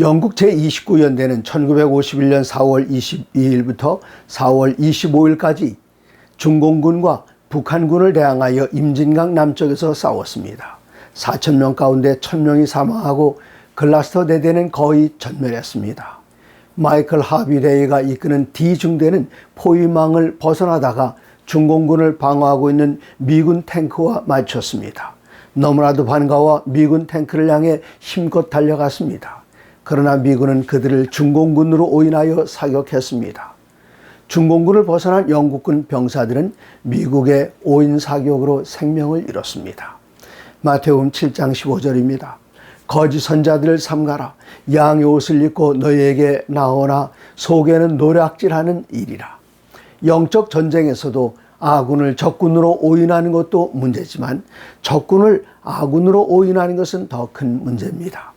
영국 제29연대는 1951년 4월 22일부터 4월 25일까지 중공군과 북한군을 대항하여 임진강 남쪽에서 싸웠습니다. 4천명 가운데 1,000명이 사망하고 글라스터 대대는 거의 전멸했습니다. 마이클 하비레이가 이끄는 D중대는 포위망을 벗어나다가 중공군을 방어하고 있는 미군 탱크와 마주쳤습니다. 너무나도 반가워 미군 탱크를 향해 힘껏 달려갔습니다. 그러나 미군은 그들을 중공군으로 오인하여 사격했습니다. 중공군을 벗어난 영국군 병사들은 미국의 오인 사격으로 생명을 잃었습니다. 마태복음 7장 15절입니다. 거짓 선자들을 삼가라. 양의 옷을 입고 너희에게 나오나 속에는 노략질하는 일이라. 영적 전쟁에서도 아군을 적군으로 오인하는 것도 문제지만 적군을 아군으로 오인하는 것은 더 큰 문제입니다.